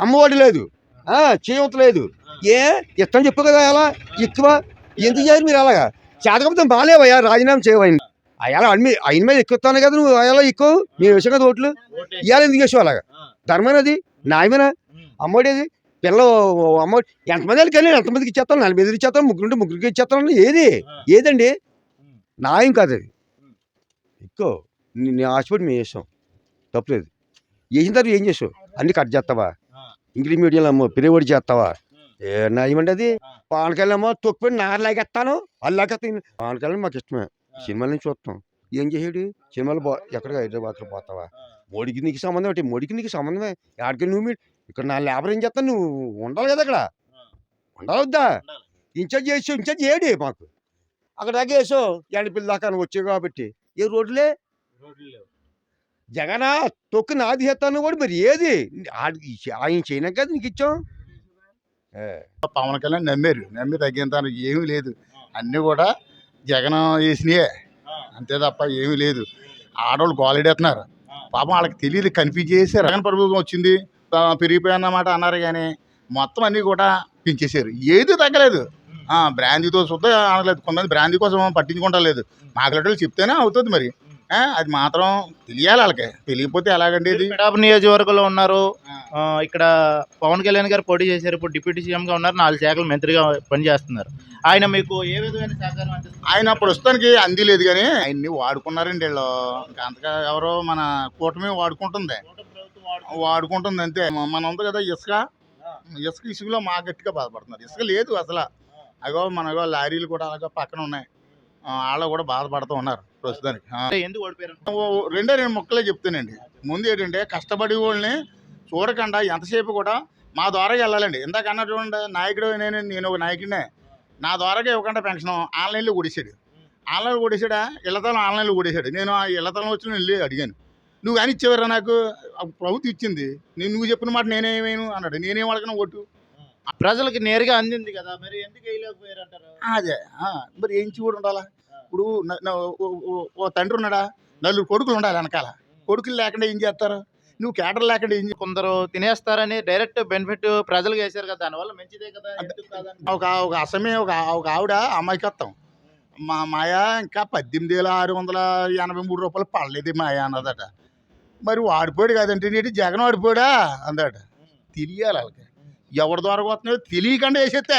అమ్మఒడి లేదు. ఆ, చేయూత లేదు. ఏ? ఇష్టం చెప్పు కదా అలా. ఎక్కువ. ఎందుకు చేయరు మీరు అలాగా? చేతకపోతే బాగాలేవయ్యా. రాజీనామా చేయవని అయ్యాల అన్ని ఆయన మీద ఎక్కుతాను కదా నువ్వు. అయ్యాల ఎక్కువ. మేము వేసావు కదా ఓట్లు. ఇవాళ ఎందుకు వేసావు అలాగా? ధర్మేనది న్యాయమేనా? అమ్మఒడి అది. పిల్ల అమ్మఒడి. ఎంతమంది వెళ్ళి కానీ ఎంతమందికి ఇచ్చేస్తాను నలభై ఐదు ఇచ్చేస్తాను ముగ్గురుంటే ముగ్గురికి ఇచ్చేస్తాను ఏది? ఏదండి? న్యాయం కాదు అది. ఎక్కువ. నేను ఆశపడి మేము చేసాం. తప్పలేదు. చేసిన తర్వాత ఏం చేసావు? అన్నీ కట్ చేస్తావా? ఇంగ్లీష్ మీడియంలో అమ్మో పిరివడి చేస్తావా? ఏ న్యాయమండి అది పవన్ కళ్యాణ్ ఏమో తొక్కిపోయి నారు లాగేస్తాను అల్లాగేస్తాను పవన్ కళ్యాణ్ మాకు ఇష్టమే సినిమాల నుంచి చూస్తాం ఏం చేసాడు? సినిమాలు బా ఎక్కడికి హైదరాబాద్లో పోతావా? మోడీకి నీకు సంబంధం ఏంటి? మోడీకి నీకు సంబంధమే. ఎక్కడికి నువ్వు ఇక్కడ నా లేబర్ ఏం చేస్తాను? నువ్వు ఉండాలి కదా అక్కడ ఉండాలి వద్దా? ఇన్ఛార్జ్ చేసి ఇన్ఛార్జ్ చేయడి మాకు. అక్కడ దాకా వేసావు. ఎండపిల్ల దాకా వచ్చావు కాబట్టి. ఏ రోడ్లే జగనా తొక్కు నాది చేస్తాను కూడా మరి ఏది? ఆడి- ఆయన చేయడం కదా నీకు ఇచ్చాం? ఏ. పవన్ కళ్యాణ్ నమ్మారు. నమ్మి తగ్గినంత ఏమీ లేదు. అన్నీ కూడా జగన్ వేసినాయే. అంతే తప్ప ఏమీ లేదు. ఆడవాళ్ళు గోలెడేస్తున్నారు పాపం వాళ్ళకి తెలియదు. కన్ఫ్యూజ్ చేశారు. జగన్ ప్రభుత్వం వచ్చింది. ఆ, పెరిగిపోయాన్నమాట అన్నారు కానీ మొత్తం అన్నీ కూడా పెంచేశారు. ఏది తగ్గలేదు. ఆ, బ్రాందీతో చూద్దా అనలేదు. కొంతమంది బ్రాందీ కోసం పట్టించుకుంటలేదు. మాట్లాడేళ్ళు చెప్తేనే అవుతుంది మరి. అది మాత్రం తెలియాలి వాళ్ళకి. తెలియకపోతే ఎలాగండి ఇది? పిడాపు నియోజకవర్గంలో ఉన్నారు. ఇక్కడ పవన్ కళ్యాణ్ గారు పోటీ చేశారు. ఇప్పుడు డిప్యూటీ సీఎం గా ఉన్నారు. నాలుగు శాఖలు మంత్రిగా పనిచేస్తున్నారు ఆయన మీకు ఏ విధమైన సహకారం? ఆయన ప్రస్తుతానికి అంది లేదు కానీ ఆయన్ని వాడుకున్నారండి వీళ్ళు. ఇంకా అంతగా ఎవరో మన కూటమి వాడుకుంటుంది. వాడుకుంటుంది అంతే. మన ఉంది కదా ఇసుక. ఇసుక ఇసుకలో మా గట్టిగా బాధపడుతున్నారు. ఇసుక లేదు అసలు. అగో మనగో లారీలు కూడా అలాగో పక్కన ఉన్నాయి. వాళ్ళు కూడా బాధపడుతూ ఉన్నారు ప్రస్తుతానికి. ఎందుకు ఓడిపోయారు? ఓ రెండే రెండు మొక్కలే చెప్తానండి. ముందు ఏంటంటే కష్టపడి వాళ్ళని చూడకుండా ఎంతసేపు కూడా మా ద్వారా వెళ్ళాలండి. ఇందాక అన్న చూడండి నాయకుడు నేను నేను ఒక నాయకుడినే. నా ద్వారాగా ఇవ్వకుండా పెన్షన్ ఆన్లైన్లో కొడేసాడు ఆన్లైన్లో కొడేసాడా ఇళ్ళతలం ఆన్లైన్లో కొడేసాడు నేను ఆ ఇళ్ళతలం వచ్చి వెళ్ళి అడిగాను. నువ్వు కానీ ఇచ్చేవారా నాకు? ప్రభుత్వం ఇచ్చింది. నేను నువ్వు చెప్పిన మాట నేనేమేను? అన్నాడు. నేనేం వాళ్ళకన్నా ఓటు ప్రజలకు నేరుగా అందింది కదా మరి ఎందుకు వేయలేకపోయారు అంటారు అదే మరి ఏం చూడు ఉండాలా? ఇప్పుడు ఓ- తండ్రి ఉన్నాడా? నలుగురు కొడుకులు ఉండాలి వెనకాల. కొడుకులు లేకుండా ఏం చేస్తారు? నువ్వు కేటర్ లేకుండా ఏం కొందరు తినేస్తారని డైరెక్ట్ బెనిఫిట్ ప్రజలకు వేశారు కదా దానివల్ల మంచిదే కదా? ఒక ఒక అసమే ఒక ఒక ఆవిడ అమ్మాయికత్తం మా మాయ ఇంకా పద్దెనిమిది వేల ఆరు వందల ఎనభై మూడు రూపాయలు పడలేదు మాయ అన్నదట. మరి వాడిపోయాడు కదంటే నీటి జగన్ వాడిపోయాడా అందట. తెలియాలి వాళ్ళకి. ఎవరి ద్వారా వస్తున్నాయో తెలియకుండా వేసేస్తే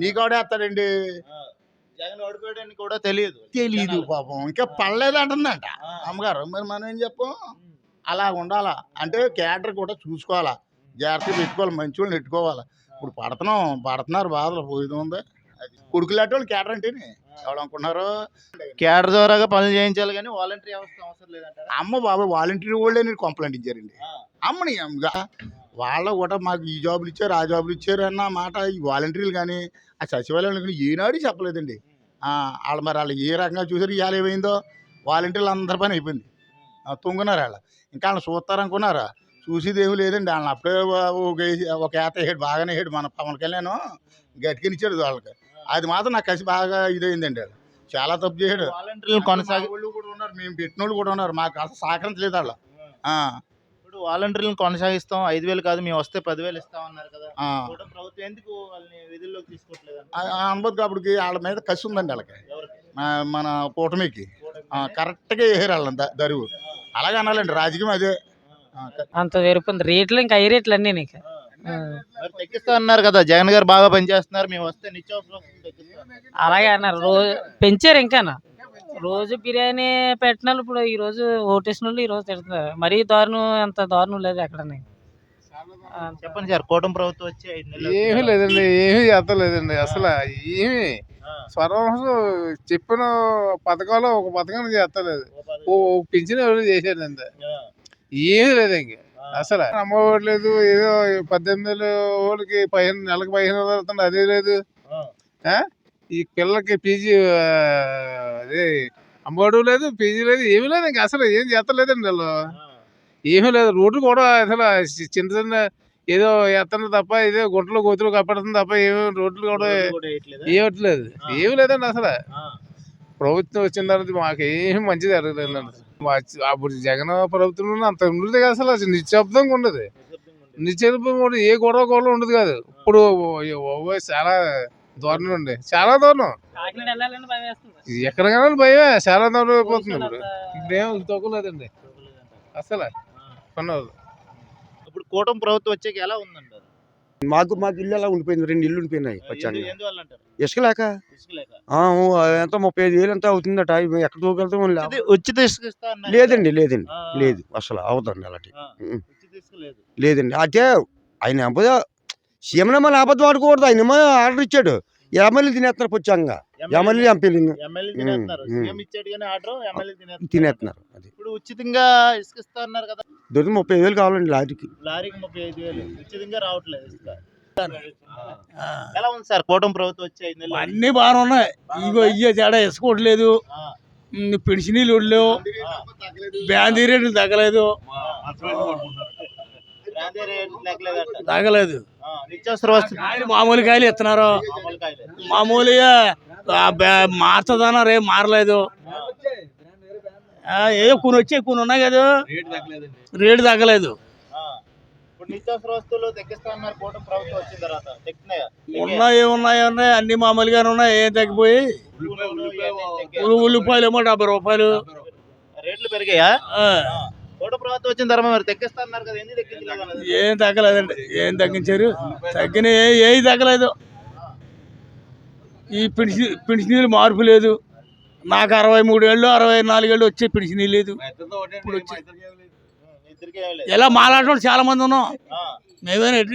నీకు ఆడేస్తాడండి జగన్ ఓడిపోయాడని కూడా తెలియదు. తెలీదు పాపం. ఇంకా పడలేదు అంటుందంట అమ్మగారు మరి మనం ఏం చెప్పం? అలా ఉండాలా? అంటే క్యాటర్ కూడా చూసుకోవాలా? జాగ్రత్త పెట్టుకోవాలి మంచి వాళ్ళని పెట్టుకోవాలి ఇప్పుడు పడుతున్నాం పడుతున్నారు బాధలు పోయేది ఉంది. అది కొడుకులు లాంటి వాళ్ళు క్యాటర్ అంటేనే. ఎవరు అనుకున్నారు కేడర్ ద్వారాగా పనులు చేయించాలి కానీ వాలంటరీ వ్యవస్థ అవసరం లేదంటారా? అమ్మ బాబు వాలంటీర్ వాళ్ళే నేను కంప్లైంట్ ఇచ్చారండి. అమ్మని అమ్మగా వాళ్ళ కూడా మాకు ఈ జాబులు ఇచ్చారు ఆ జాబులు ఇచ్చారు అన్న మాట ఈ వాలంటీర్లు కానీ ఆ సచివాలయం కానీ ఏనాడు చెప్పలేదండి. వాళ్ళు మరి వాళ్ళు ఏ రకంగా చూసారు ఇవాళ ఏమైందో? వాలంటీర్లు అందరి పని అయిపోయింది. తుంగున్నారు వాళ్ళు ఇంకా వాళ్ళని చూస్తారనుకున్నారా చూసేది ఏమీ లేదండి. వాళ్ళని అప్పుడే ఒక ఒక ఏత వేసాడు బాగానే వేసాడు మన పవన్ కళ్యాణ్. గట్టికినిచ్చాడు వాళ్ళకి. అది మాత్రం నాకు కసి బాగా ఇదైందండి వాళ్ళు చాలా తప్పు చేశాడు వాలంటీర్లు కొనసాగి కూడా ఉన్నారు మేము పెట్టిన వాళ్ళు కూడా ఉన్నారు మాకు అసలు సహకరించలేదు వాళ్ళు. ఆ, ఇప్పుడు వాలంటీర్లను కొనసాగిస్తాం ఐదు వేలు కాదు మేము వస్తే పదివేలు ఇస్తాం అన్నారు కదా. ఆ. కూడా ప్రభుత్వం ఎందుకు వాళ్ళని విధుల్లోకి తీసుకోవట్లేదు ఆ- ఆ అనుమతి కాబట్టి వాళ్ళ మీద కసి ఉందండి వాళ్ళకి. మా- మన కూటమికి. ఆ, కరెక్ట్గా వేసారు వాళ్ళని ద- దరువు. అలాగే అనాలండి రాజకీయం అదే. అంత వేరుకుంది రేట్లు ఇంకా ఐ రేట్లు అన్నీ నీకు. తగ్గిస్తా అన్నారు కదా జగన్ గారు బాగా పనిచేస్తున్నారు మేము వస్తే నిత్యావసర. అలాగే అన్నారు రోజు పెంచారు ఇంకానా? రోజు బిర్యానీ పెట్టిన ఇప్పుడు ఈ రోజు ఓటేసిన వాళ్ళు ఈ రోజు తిడుతున్నారు. మరీ దారుణం అంత దారుణం లేదు ఎక్కడ చెప్పండి సార్ కూటమి ప్రభుత్వం వచ్చి ఏమీ లేదండి ఏమీ చేస్తలేదండి అసలు ఏమి. ఆ, స్వరం చెప్పిన పథకాలు ఒక పథకం చేస్తలేదు. ఓ పింఛన్ ఎవరు చేశారు అంతే ఏమీ లేదు ఇంక. అసలు అమ్మఒడి లేదు ఏదో పద్దెనిమిది వేలు ఓడికి పదిహేను నెలకు పదిహేను వేలు వస్తుంది అదే లేదు ఆ. ఈ పిల్లలకి పీజీ అదే అమ్మఒడి లేదు పీజీ లేదు ఏమీ లేదు ఇంక అసలు ఏం చేస్తలేదండి వాళ్ళు. ఏమీ లేదు రోడ్లు కూడా అసలు చిన్న చిన్న ఏదో ఎత్తన తప్ప ఇదే గుంటలు గోతులు కప్పడుతుంది తప్ప ఏమీ రోడ్లు కూడా? ఏమట్లేదు. ఏమి లేదండి అసలు ప్రభుత్వం వచ్చిన తర్వాత మాకు ఏం మంచి జరగలేదు మా- అప్పుడు జగన్ ప్రభుత్వంలో అంత ఉండదు కదా అసలు నిశ్శబ్దంగా ఉండదు నిశ్శబ్దంగా ఉండేది. నిశ్చయిపోయి కూడా ఏ గొడవ గొడవ ఉండదు కాదు. ఇప్పుడు చాలా దారుణం అండి. చాలా దారుణం. వేస్తుంది. ఎక్కడికైనా భయమే. చాలా దారుణం అయిపోతుంది ఇప్పుడు. ఇప్పుడేం తక్కువలేదండి అసలు పర్వాలేదు. ఇప్పుడు కూటమి ప్రభుత్వం వచ్చాక ఎలా ఉందంటారు? మాకు మాకు ఇల్లు అలా ఉండిపోయింది? రెండు ఇల్లు ఉండిపోయినాయి పచ్చంగా ఇసుక లేక ఎంత ముప్పై ఐదు వేలు ఎంత అవుతుందట? ఎక్కడ తోకెళ్తాం ఉచిత- లేదండి లేదండి లేదు అసలు అవదండి అలాంటి లేదండి అదే ఆయన అబ్బో సీఎం మన అబద్ధం ఆడుకోకూడదు ఆయన ఆర్డర్ ఇచ్చాడు. ఎమ్మెల్యే తినేస్తున్నారు పుచ్చంగా. ఎమ్మెల్యే ఎంపీలు తినేస్తున్నారు. అది. ఇప్పుడు ఉచితంగా ఇసుక ఇస్తా అన్నారు కదా. దొరికి ముప్పై వేలు కావాలండి లారీకి. లారీకి ముప్పై ఐదు వేలు. ఉచితంగా రావట్లేదు ఎలా ఉంది సార్ కూటమి ప్రభుత్వం వచ్చి అన్ని బాగానే ఉన్నాయి. ఇగో ఇయ్యే తేడా ఇసుకోవట్లేదు ఆ, పెన్షనీలు వడ్లేవు బ్యాందీ రేట్లు తగ్గలేదు. తగ్గలేదు. మామూలు కాయలు ఇస్తున్నారు మామూలు కాయలే. మామూలుగా మారుతుందన్నారు ఏం మారలేదు. ఆ, ఏదో కొన్ని వచ్చాయి కొన్ని ఉన్నాయి కదా. రేటు తగ్గలేదు. ఉన్నాయి ఉన్నాయి ఉన్నాయి. అన్ని మామూలుగానే ఉన్నాయి. ఏం తగ్గిపోయి? ఉల్లిపాయలు ఏమో డెబ్బై రూపాయలు. రేట్లు పెరిగాయా? ప్రభుత్వం వచ్చిన తర్వాత మరి తగ్గిస్తా అన్నారు కదా ఎందుకు అన్నది? ఏం తగ్గలేదండి. ఏం తగ్గించారు? తగ్గిన ఏది తగ్గలేదు. ఈ పెన్షన్ పెన్షనీలు మార్పు లేదు. నాకు అరవై మూడు ఏళ్ళు అరవై నాలుగేళ్ళు వచ్చే పెన్షన్ లేదు. ఇప్పుడు వచ్చి ఏం. ఇలా చాలా మంది ఉన్నాం. మేమేనండి